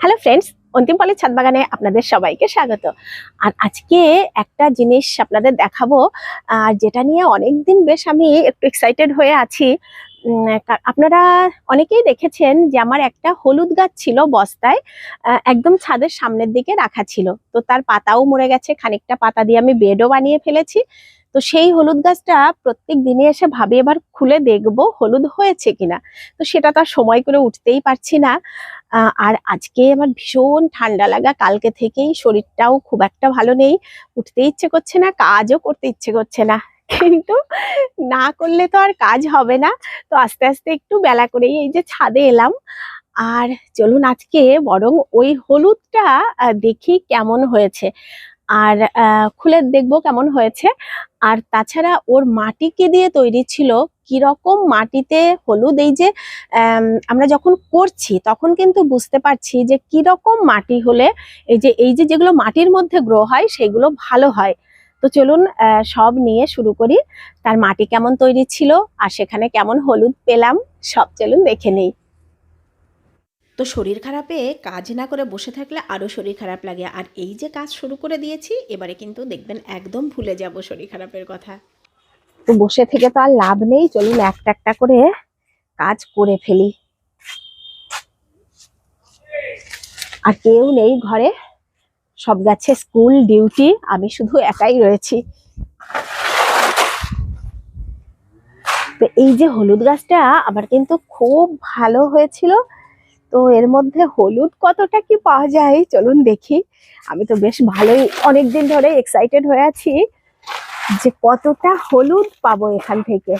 Hello friends অন্তিম পালের ছাদ বাগানে আপনাদের সবাইকে স্বাগত। আর আজকে একটা জিনিস আপনাদের দেখাবো আর যেটা নিয়ে অনেকদিন বেশ আমি একটু এক্সাইটেড হয়ে আছি। আপনারা অনেকেই দেখেছেন যে আমার একটা হলুদ গাছ ছিল বস্তায় একদম ছাদের সামনের দিকে রাখা ছিল। তো তার পাতাও মরে গেছে, খানিকটা পাতা দিয়ে আমি বেডও বানিয়ে ফেলেছি। তো সেই হলুদ গাছটা প্রত্যেক দিনে এসে ভাবি এবার খুলে দেখব হলুদ হয়েছে কিনা। তো সেটা তার সময় করে উঠতেই পারছি না। আর আজকে আমার ভীষণ ঠান্ডা লাগা, কালকে থেকেই শরীরটাও খুব একটা ভালো নেই। উঠতে ইচ্ছে করছে না, কাজও করতে ইচ্ছে করছে না। কিন্তু না করলে তো আর কাজ হবে না। তো আস্তে আস্তে একটু বেলা করেই এই যে ছাদে এলাম। আর চলুন আজকে বরং ওই হলুদটা দেখি কেমন হয়েছে। আর খুলে দেখব কেমন হয়েছে। আর তাছাড়া ওর মাটি কি দিয়ে তৈরি ছিল? কীরকম মাটিতে হলুদ? এই যে আমরা যখন করছি তখন কিন্তু বুঝতে পারছি যে কীরকম মাটি হলে এই যে এই যে যেগুলো মাটির মধ্যে গ্রো হয় সেগুলো ভালো হয়। তো চলুন সব নিয়ে শুরু করি। তার মাটি কেমন তৈরি ছিল? আর সেখানে কেমন হলুদ পেলাম? সব চলুন দেখে নেই। তো শরীর খারাপে কাজ না করে বসে থাকলে আরও শরীর খারাপ লাগে। আর এই যে কাজ শুরু করে দিয়েছি, এবারে কিন্তু দেখবেন একদম ভুলে যাব শরীর খারাপের কথা। তো বসে থেকে তো আর লাভ নেই, চলুন একটা একটা করে কাজ করে ফেলি। আর কেউ নেই ঘরে, সব গেছে স্কুল, ডিউটি, আমি শুধু একাই রয়েছি। তো এই যে হলুদ গাছটা, আমার কিন্তু খুব ভালো হয়েছিল। তো এর মধ্যে হলুদ কতটা কি পাওয়া যায় চলুন দেখি। আমি তো বেশ ভালোই অনেকদিন ধরে এক্সাইটেড হয়ে আছি যে কতটা হলুদ পাবো এখান থেকে।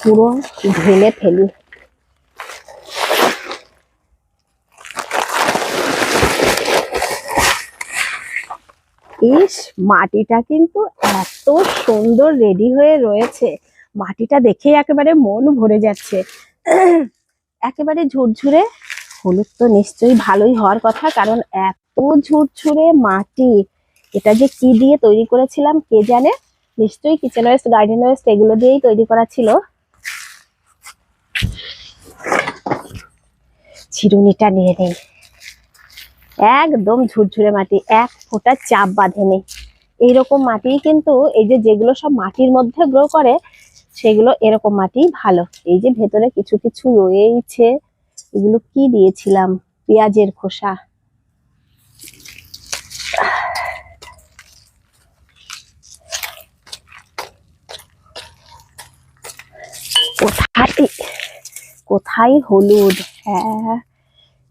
পুরো ঢেলে ফেলি। ইস, মাটিটা কিন্তু এত সুন্দর রেডি হয়ে রয়েছে। মাটিটা দেখেই একেবারে মন ভরে যাচ্ছে। একেবারে ঝুরঝুরে, হলুদ তো নিশ্চয়ই ভালোই হওয়ার কথা, কারণ এত ঝুরঝুরে মাটি, এটা যে কি দিয়ে তৈরি করেছিলাম কে জানে? নিশ্চয়ই কিচেন ওয়েস্ট গার্ডেন ওয়েস্ট এগুলো দিয়েই তৈরি করা ছিল। চিরুনিটা নিয়ে নেই। একদম ঝুরঝুরে মাটি, এক ফোঁটা চাপ বাঁধেনি। এইরকম মাটি কিন্তু এই যে যেগুলো সব মাটির মধ্যে গ্রো করে সেগুলো এরকম মাটি ভালো। এই যে ভেতরে কিছু কিছু রয়েইছে। এগুলো কি দিয়েছিলাম? পেঁয়াজের খোসা। কোথায়? কোথায় হলুদ? হ্যাঁ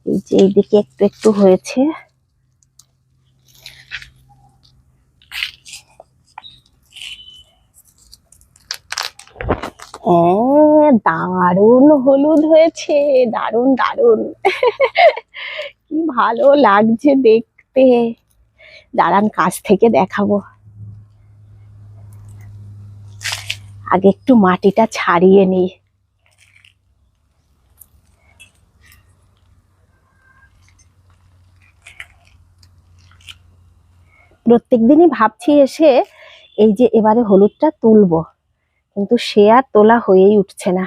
এই যে এইদিকে একটু একটু হয়েছে। হ্যাঁ দারুণ হলুদ হয়েছে, দারুণ দারুণ। কি ভালো লাগছে দেখতে। দাঁড়ান, কাছ থেকে দেখাবো। আগে একটু মাটিটা ছাড়িয়ে নিই প্রত্যেক দিনই ভাবছি এসে এই যে এবারে হলুদটা তুলবো। কিন্তু সে আর তোলা হয়েই উঠছে না।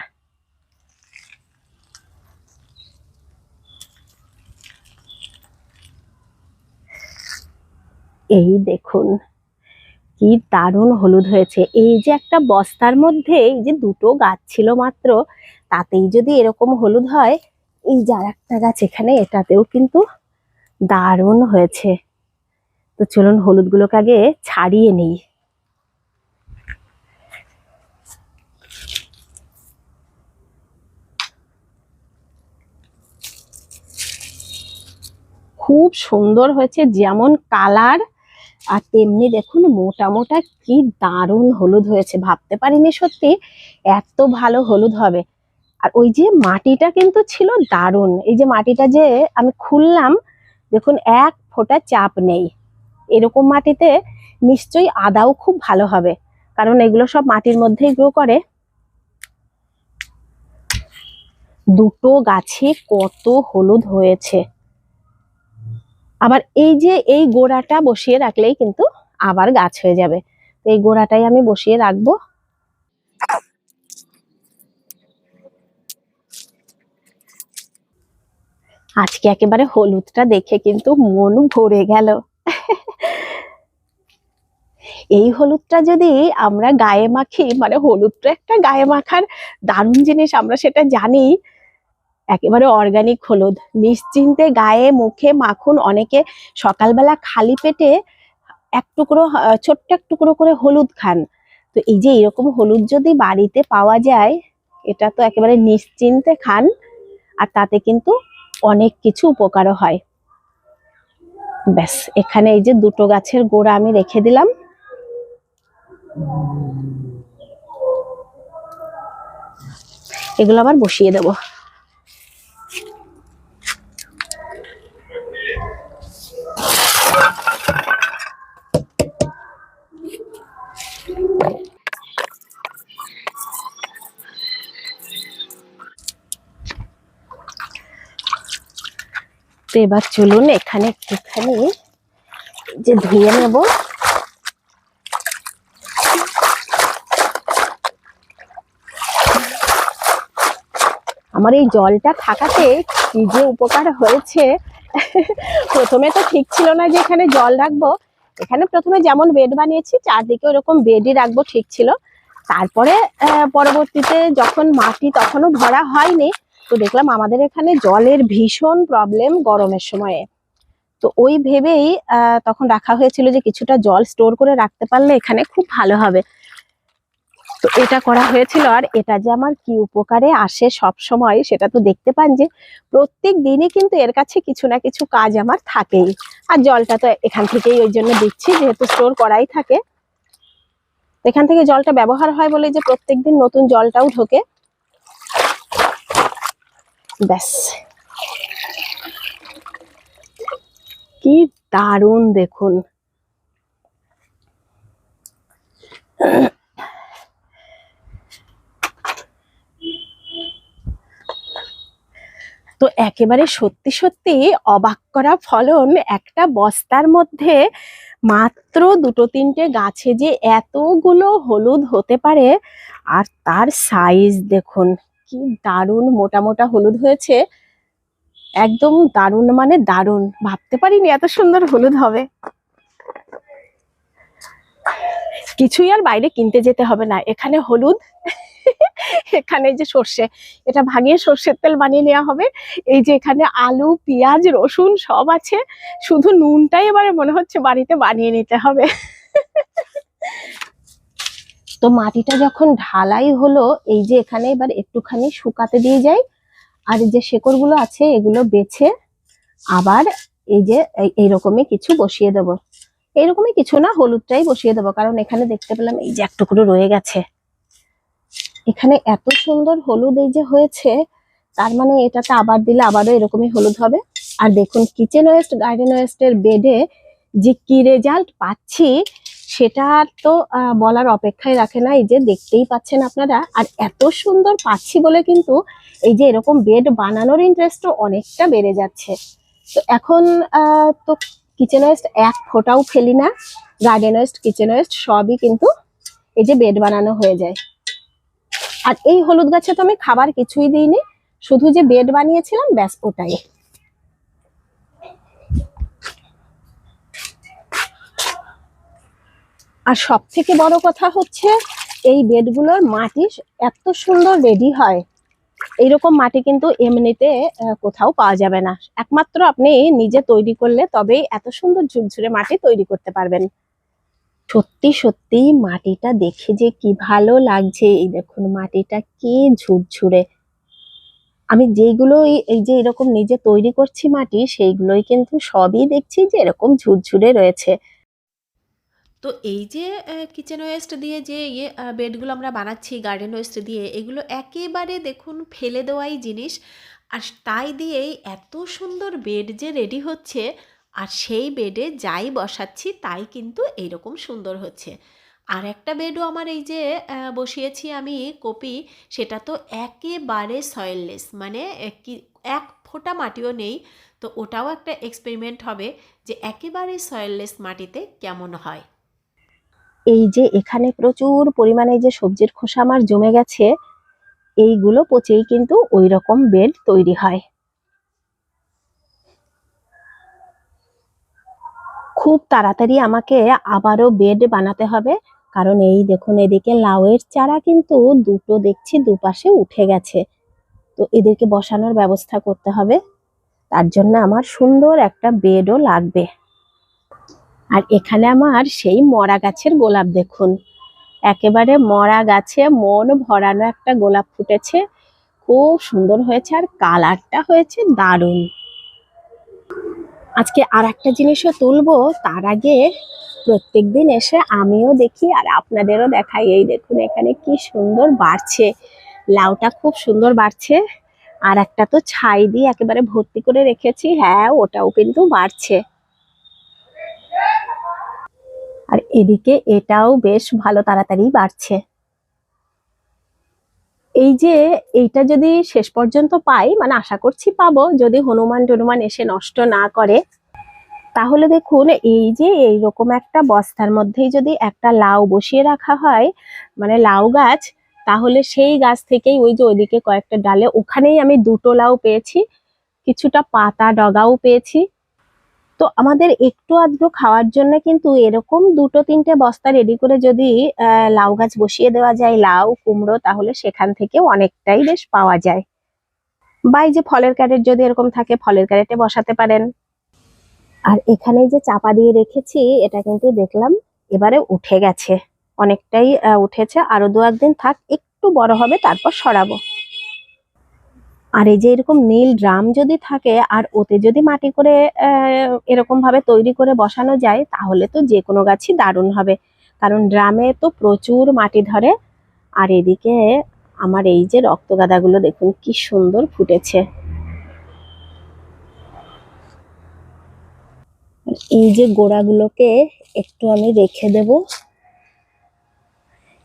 এই দেখুন, কি দারুণ হলুদ হয়েছে। এই যে একটা বস্তার মধ্যে এই যে দুটো গাছ ছিল মাত্র, তাতেই যদি এরকম হলুদ হয়, এই যার একটা গাছ এখানে, এটাতেও কিন্তু দারুণ হয়েছে। তো চলুন হলুদগুলোকে আগে ছাড়িয়ে নিই। খুব সুন্দর হয়েছে, যেমন কালার। আর তেমনি দেখুন, মোটা মোটা কি দারুণ হলুদ হয়েছে, ভাবতে পারিনি সত্যি, এত ভালো হলুদ হবে। আর ওই যে মাটিটা কিন্তু ছিল দারুণ, এই যে মাটিটা যে আমি খুললাম, দেখুন, এক ফোঁটা চাপ নেই। এরকম মাটিতে নিশ্চয়ই আদাও খুব ভালো হবে, কারণ এগুলো সব মাটির মধ্যেই গ্রো করে। দুটো গাছে কত হলুদ হয়েছে। আবার এই যে এই গোড়াটা বসিয়ে রাখলেই কিন্তু আবার গাছ হয়ে যাবে। তো এই গোড়াটাই আমি বসিয়ে রাখব। আজকে একেবারে হলুদটা দেখে কিন্তু মন ভরে গেল। এই হলুদটা যদি আমরা গায়ে মাখি মানে হলুদটা একটা গায়ে মাখার দারুণ জিনিস, আমরা সেটা জানি একেবারে অর্গানিক হলুদ। নিশ্চিন্তে গায়ে, মুখে, মাখুন অনেকে সকালবেলা খালি পেটে এক টুকরো ছোট্ট এক টুকরো করে হলুদ খান। তো এই যে এরকম হলুদ যদি বাড়িতে পাওয়া যায়, এটা তো একেবারে নিশ্চিন্তে খান, আর তাতে কিন্তু অনেক কিছু উপকারও হয়। ব্যাস, এখানে এই যে দুটো গাছের গোড়া আমি রেখে দিলাম। এগুলো আবার বসিয়ে দেব। তো এবার চলুন এখানে একটুখানি যে ধুয়ে নেব। আমার এই জলটা থাকাতে কি যে উপকার হয়েছে, প্রথমে তো ঠিক ছিল না যে এখানে জল রাখব। এখানে প্রথমে যেমন বেড বানিয়েছি, চারদিকে ওরকম বেডই রাখব, ঠিক ছিল। তারপরে পরবর্তীতে যখন মাটি তখনও ভরা হয়নি তো দেখলাম আমাদের এখানে জলের ভীষণ প্রবলেম গরমের সময়ে। তো ওই ভেবেই তখন রাখা হয়েছিল যে কিছুটা জল স্টোর করে রাখতে পারলে এখানে খুব ভালো হবে। তো এটা করা হয়েছিল আর এটা যে আমার কি উপকারে আসে সব সময়, সেটা তো দেখতে পান যে প্রত্যেক দিনই কিন্তু এর কাছে কিছু না কিছু কাজ আমার থাকেই। আর জলটা তো এখান থেকেই ওই জন্য দিচ্ছি, যেহেতু স্টোর করাই থাকে। এখান থেকে জলটা ব্যবহার হয় বলে যে প্রত্যেকদিন নতুন জলটাও ঢোকে। ব্যাস। কি দারুণ দেখুন। তো একেবারে সত্যি সত্যি অবাক করা ফলন একটা বস্তার মধ্যে মাত্র দুটো তিনটে গাছে যে এতগুলো হলুদ হতে পারে, আর তার সাইজ দেখুন কি দারুণ মোটা মোটা হলুদ হয়েছে। একদম দারুণ মানে দারুণ। ভাবতে পারিনি এত সুন্দর হলুদ হবে। কিছুই আর বাইরে কিনতে যেতে হবে না। এখানে হলুদ, এখানে যে সর্ষে, এটা ভাঙিয়ে সর্ষের তেল বানিয়ে নেওয়া হবে। এই যে এখানে আলু, পেঁয়াজ, রসুন সব আছে। শুধু নুনটাই এবারে মনে হচ্ছে বাড়িতে বানিয়ে নিতে হবে। তো মাটিটা যখন ঢালাই হলো, এই যে এখানে এবার একটুখানি শুকাতে দিয়ে যাই, আর যে শেকড়গুলো আছে এগুলো বেছে আবার এই যে এই- এইরকমই কিছু বসিয়ে দেব। এইরকমই কিছু না, হলুদটাই বসিয়ে দেবো, কারণ এখানে দেখতে পেলাম এই যে এক রয়ে গেছে। এখানে এত সুন্দর হলুদ এই যে হয়েছে, তার মানে এটাতে আবার দিলে আবারও এরকমই হলুদ হবে। আর দেখুন কিচেন ওয়েস্ট গার্ডেন ওয়েস্টের বেডে যে কি রেজাল্ট পাচ্ছি সেটা তো বলার অপেক্ষায় রাখে না। এই যে দেখতেই পাচ্ছেন আপনারা, আর এত সুন্দর পাচ্ছি বলে কিন্তু এই যে এরকম বেড বানানোর ইন্টারেস্টও অনেকটা বেড়ে যাচ্ছে। তো এখন তো কিচেন ওয়েস্ট এক ফোঁটাও ফেলি না গার্ডেন ওয়েস্ট কিচেন ওয়েস্ট সবই কিন্তু এই যে বেড বানানো হয়ে যায়। আর এই হলুদ গাছে তো আমি খাবার কিছুই দিইনি, শুধু যে বেড বানিয়েছিলাম, ব্যাস ওটাই। আর সব থেকে বড় কথা হচ্ছে, এই বেডগুলোর মাটি এত সুন্দর রেডি হয়। এইরকম মাটি কিন্তু এমনিতে কোথাও পাওয়া যাবে না। একমাত্র আপনি নিজে তৈরি করলে তবেই এত সুন্দর ঝুরঝুরে মাটি তৈরি করতে পারবেন। সত্যি সত্যি মাটিটা দেখে যে কি ভালো লাগছে। এই দেখুন মাটিটা কি ঝুরঝুরে। আমি যেইগুলো এই- এই যে এরকম নিজে তৈরি করছি মাটি, সেইগুলোই কিন্তু সবই দেখছি যে এরকম ঝুরঝুরে রয়েছে। তো এই যে কিচেন ওয়েস্ট দিয়ে যে ইয়ে বেডগুলো আমরা বানাচ্ছি গার্ডেন ওয়েস্ট দিয়ে, এগুলো একেবারে দেখুন ফেলে দেওয়াই জিনিস। আর তাই দিয়েই এত সুন্দর বেড যে রেডি হচ্ছে, আর সেই বেডে যাই বসাচ্ছি, তাই কিন্তু এইরকম সুন্দর হচ্ছে। আর একটা বেডও আমার এই যে বসিয়েছি আমি, কপি, সেটা তো একেবারে সয়েললেস মানে কি- এক ফোঁটা মাটিও নেই। তো ওটাও একটা এক্সপেরিমেন্ট হবে যে, একেবারে সয়েললেস মাটিতে কেমন হয়। এই যে এখানে প্রচুর পরিমাণে যে সবজির খোসা আমার জমে গেছে, এইগুলো পচেই কিন্তু ওই রকম বেড তৈরি হয়। খুব তাড়াতাড়ি আমাকে আবারও বেড বানাতে হবে, কারণ এই দেখুন এদিকে লাউয়ের চারা কিন্তু দুটো দেখছি দুপাশে উঠে গেছে। তো এদেরকে বসানোর ব্যবস্থা করতে হবে, তার জন্য আমার সুন্দর একটা বেডও লাগবে। আর এখানে আমার সেই মরা গাছের গোলাপ দেখুন। একেবারে মরা গাছে মন ভরানো একটা গোলাপ ফুটেছে। খুব সুন্দর হয়েছে আর কালারটা হয়েছে দারুণ। আজকে আর একটা জিনিসও তুলবো, তার আগে প্রত্যেক দিন এসে আমিও দেখি আর আপনাদেরও দেখাই। এই দেখুন, এখানে কি সুন্দর বাড়ছে। লাউটা খুব সুন্দর বাড়ছে। আর একটা তো ছাই দিয়ে একেবারে ভর্তি করে রেখেছি। হ্যাঁ ওটাও কিন্তু বাড়ছে। আর এদিকে এটাও বেশ ভালো তাড়াতাড়ি বাড়ছে। এই যে এইটা যদি শেষ পর্যন্ত পাই মানে আশা করছি পাবো, যদি হনুমান টনুমান এসে নষ্ট না করে, তাহলে দেখুন এই যে এইরকম একটা বস্তার মধ্যেই যদি একটা লাউ বসিয়ে রাখা হয় মানে লাউ গাছ, তাহলে সেই গাছ থেকেই ওই যে ওইদিকে কয়েকটা ডালে, ওখানেই আমি দুটো লাউ পেয়েছি, কিছুটা পাতা ডগাও পেয়েছি তো আমাদের একটু আধটু খাওয়ার জন্য কিন্তু এরকম দুটো তিনটে বস্তা রেডি করে যদি লাউ গাছ বসিয়ে দেওয়া যায়, লাউ, কুমড়ো, তাহলে সেখান থেকেও অনেকটাই বেশ পাওয়া যায়। বা যে ফলের ক্যারেট যদি এরকম থাকে, ফলের ক্যারেটে বসাতে পারেন। আর এখানে যে চাপা দিয়ে রেখেছি, এটা কিন্তু দেখলাম এবারে উঠে গেছে। অনেকটাই উঠেছে। আরও দু একদিন থাক, একটু বড় হবে, তারপর সরাবো। আর এই যে এরকম নীল ড্রাম যদি থাকে, আর ওতে যদি মাটি করে এরকম ভাবে তৈরি করে বসানো যায়, তাহলে তো যে কোনো গাছই দারুণ হবে। কারণ ড্রামে তো প্রচুর মাটি ধরে। আর এদিকে আমার এই যে রক্তগাদাগুলো দেখুন, কি সুন্দর ফুটেছে। এই যে গোড়াগুলোকে একটু আমি রেখে দেব।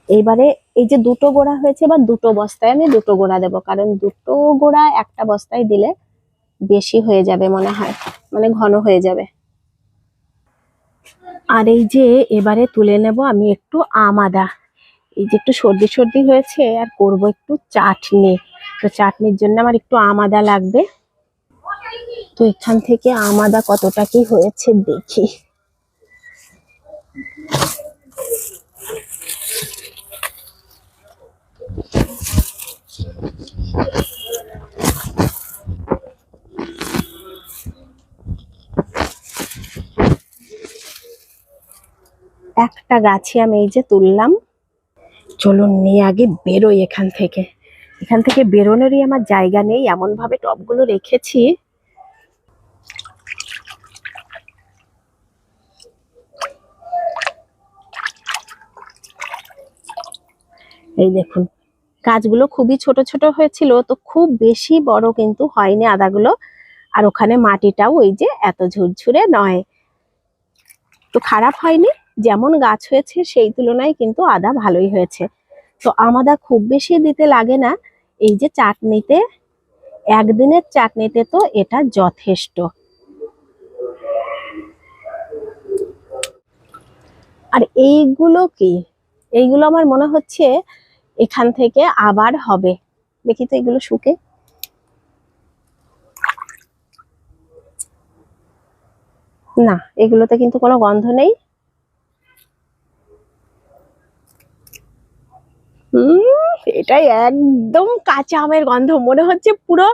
এইবারে এই যে দুটো গোড়া হয়েছে বা দুটো বস্তায় আমি দুটো গোড়া দেব। কারণ দুটো গোড়া একটা বস্তায় দিলে বেশি হয়ে যাবে মনে হয় মানে ঘন হয়ে যাবে। আর এই যে এবারে তুলে নেব আমি একটু আম আদা এই যে একটু সর্দি সর্দি হয়েছে, আর করব একটু চাটনি। তো চাটনির জন্য আমার একটু আমাদা লাগবে। তো এখান থেকে আম আদা কতটা কি হয়েছে দেখি। একটা গাছে আমি এই যে তুললাম। চলুন নিয়ে আগে বেরোই এখান থেকে। এখান থেকে বেরোনোরই আমার জায়গা নেই এমন ভাবে টবগুলো রেখেছি। এই দেখুন গাছগুলো খুবই ছোট ছোট হয়েছিল, তো খুব বেশি বড় কিন্তু হয়নি আদাগুলো। আর ওখানে মাটিটাও ওই যে এত ঝুরঝুরে নয়। তো খারাপ হয়নি, যেমন গাছ হয়েছে সেই তুলনায় কিন্তু আদা ভালোই হয়েছে। তো আমাদা খুব বেশি দিতে লাগে না, এই যে চাটনিতে, একদিনের চাটনিতে তো এটা যথেষ্ট। আর এইগুলো কি? এইগুলো আমার মনে হচ্ছে এখান থেকে আবার হবে। দেখি তো এগুলো শুকে। না, এগুলোতে কিন্তু কোনো গন্ধ নেই। এটাই একদম কাঁচা আমের গন্ধ। মনে হচ্ছে পুরো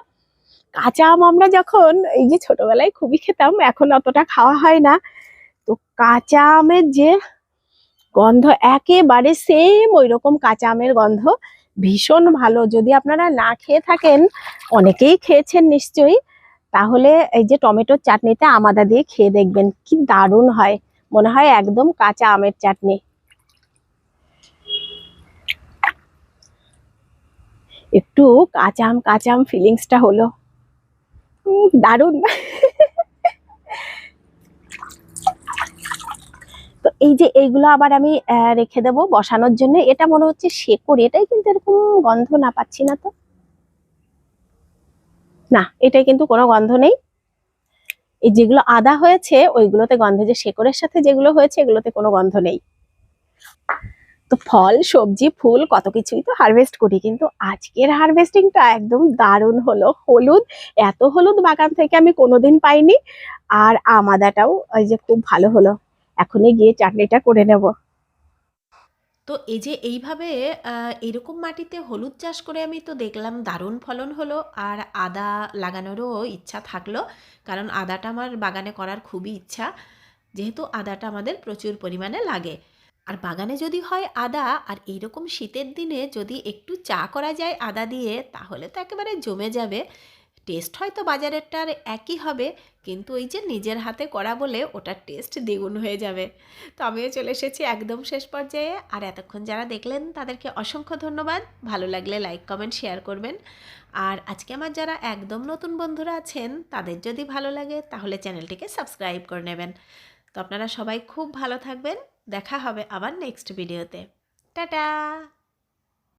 কাঁচা আম আমরা যখন এই যে ছোটবেলায় খুবই খেতাম, এখন অতটা খাওয়া হয় না। তো কাঁচা আমের যে গন্ধ একেবারে সেম ওই রকম কাঁচা আমের গন্ধ। ভীষণ ভালো। যদি আপনারা না খেয়ে থাকেন, অনেকেই খেয়েছেন নিশ্চয়ই, তাহলে এই যে টমেটোর চাটনিটা আমাদা দিয়ে খেয়ে দেখবেন, কি দারুণ হয়। মনে হয় একদম কাঁচা আমের চাটনি। একটু কাঁচা আম কাঁচা আম ফিলিংসটা হলো। দারুণ তো এই যে এইগুলো আবার আমি রেখে দেবো বসানোর জন্য। এটা মনে হচ্ছে শেকড়, এটাই কিন্তু এরকম গন্ধ না পাচ্ছি না তো। না, এটাই কিন্তু কোনো গন্ধ নেই। এই যেগুলো আদা হয়েছে, ওইগুলোতে গন্ধ, যে শেকড়ের সাথে যেগুলো হয়েছে, এগুলোতে কোনো গন্ধ নেই। তো ফল, সবজি, ফুল, কত কিছুই তো হারভেস্ট করি, কিন্তু আজকের হারভেস্টিংটা একদম দারুণ হলো। হলুদ, এত হলুদ বাগান থেকে আমি কোনোদিন পাইনি। আর আমাদাটাও, ওই যে খুব ভালো হলো। এখনই গিয়ে চাটনিটা করে নেব। তো এই যে এইভাবে এরকম মাটিতে হলুদ চাষ করে আমি তো দেখলাম দারুণ ফলন হলো আর আদা লাগানোরও ইচ্ছা থাকল, কারণ আদাটা আমার বাগানে করার খুবই ইচ্ছা। যেহেতু আদাটা আমাদের প্রচুর পরিমাণে লাগে। আর বাগানে যদি হয় আদা, আর এইরকম শীতের দিনে যদি একটু চা করা যায় আদা দিয়ে, তাহলে তো একেবারে জমে যাবে। টেস্ট হয়তো বাজারেরটার একই হবে, কিন্তু ওই যে নিজের হাতে করা বলে ওটার টেস্ট দ্বিগুণ হয়ে যাবে। তো আমিও চলে এসেছি একদম শেষ পর্যায়ে। আর এতক্ষণ যারা দেখলেন, তাদেরকে অসংখ্য ধন্যবাদ। ভালো লাগলে লাইক কমেন্ট শেয়ার করবেন। আর আজকে আমার যারা একদম নতুন বন্ধুরা আছেন, তাদের যদি ভালো লাগে, তাহলে চ্যানেলটিকে সাবস্ক্রাইব করে নেবেন। তো আপনারা সবাই খুব ভালো থাকবেন। দেখা হবে আবার নেক্সট ভিডিওতে টাটা!